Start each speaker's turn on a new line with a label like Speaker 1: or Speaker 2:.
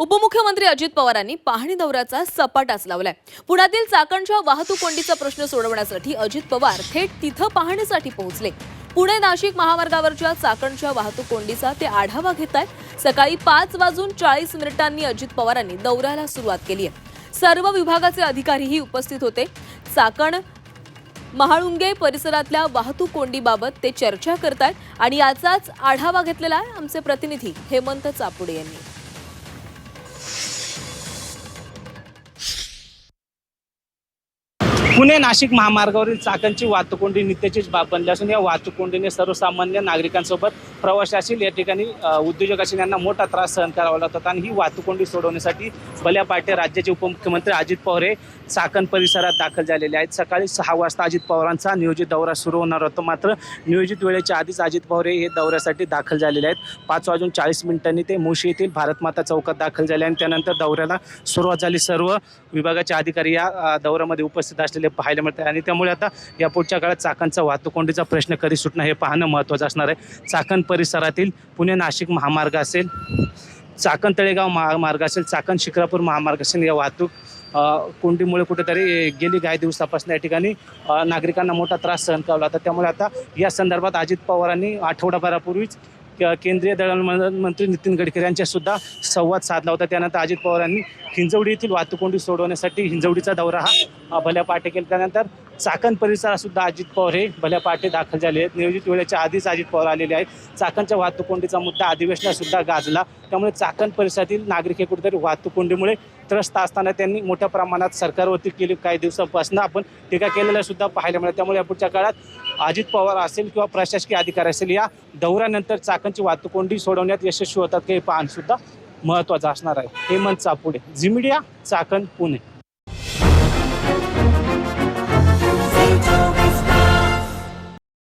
Speaker 1: उपमुख्यमंत्री अजित पवारांनी पाहणी दौऱ्याचा सपाटाच लावलाय. पुण्यातील चाकणच्या वाहतूक कोंडीचा प्रश्न सोडवण्यासाठी अजित पवार थेट तिथं पाहणीसाठी पोहोचले. पुणे नाशिक महामार्गावरच्या चाकणच्या वाहतूक कोंडीचा ते आढावा घेत आहेत सकाळी पाच वाजून चाळीस मिनिटांनी अजित पवारांनी दौऱ्याला सुरुवात केली आहे. सर्व विभागाचे अधिकारीही उपस्थित होते. चाकण महाळुंगे परिसरातल्या वाहतूक कोंडीबाबत ते चर्चा करतायत आणि याचाच आढावा घेतलेला आहे आमचे प्रतिनिधी हेमंत चापुडे यांनी.
Speaker 2: पुणे नाशिक महामार्गावरील चाकांची वाहतुकोंडी नित्याचीच बाब बनली असून या वाहतुकोंडीने सर्वसामान्य नागरिकांसोबत प्रवासी असतील या ठिकाणी उद्योजक असतील यांना मोठा त्रास सहन करावा लागतो आणि ही वाहतुकोंडी सोडवण्यासाठी भल्या पाटे राज्याचे उपमुख्यमंत्री अजित पवार हे चाकण परिसरात दाखल झालेले आहेत. सकाळी सहा वाजता अजित पवारांचा नियोजित दौरा सुरू होणार होता. मात्र नियोजित वेळेच्या आधीच अजित पवार हे दौऱ्यासाठी दाखल झालेले आहेत. पाच वाजून चाळीस मिनिटांनी ते मुशी येथील भारतमाता चौकात दाखल झाले आणि त्यानंतर दौऱ्याला सुरुवात झाली. सर्व विभागाचे अधिकारी या दौऱ्यामध्ये उपस्थित असलेले पाहायला मिळतं आणि त्यामुळे आता या पुढच्या काळात चाकणचा वाहतुकोंडीचा प्रश्न कधी सुटणं हे पाहणं महत्त्वाचं असणार आहे. चाकण परिसरातील पुणे नाशिक महामार्ग असेल चाकण तळेगाव महामार्ग असेल चाकण शिक्रापूर महामार्ग असेल या वाहतूक कोंडीमुळे कुठेतरी गेली काही दिवसापासून या ठिकाणी नागरिकांना मोठा त्रास सहन करावा लागला त्यामुळे आता या संदर्भात अजित पवारांनी आठवडाभरापूर्वीच केंद्रीय दळणवळण मंत्री नितीन गडकरी यांच्यासुद्धा संवाद साधला होता. त्यानंतर अजित पवारांनी हिंजवडी येथील वाहतुकोंडी सोडवण्यासाठी हिंजवडीचा दौरा हा भल्या पहाटे केला. त्यानंतर चाकण परिसरातसुद्धा अजित पवार हे भल्या पहाटे दाखल झाले आहेत. नियोजित वेळेच्या आधीच अजित पवार आलेले आहेत. चाकणच्या वाहतुकोंडीचा मुद्दा अधिवेशनातसुद्धा गाजला. त्यामुळे चाकण परिसरातील नागरिक हे कुठेतरी वाहतुकोंडीमुळे त्रस्त असताना त्यांनी मोठ्या प्रमाणात सरकारवरती केली काही दिवसापासून आपण टीका केलेल्या सुद्धा पाहायला मिळाल्या त्यामुळे पुढच्या काळात अजित पवार असेल किंवा प्रशासकीय अधिकारी असेल या दौऱ्यानंतर चाकणची वाहतुकोंडी सोडवण्यात यशस्वी होतात हे पाहणं सुद्धा महत्त्वाचं असणार आहे. हेमंत चापुडे झिमिडिया चाकण पुणे.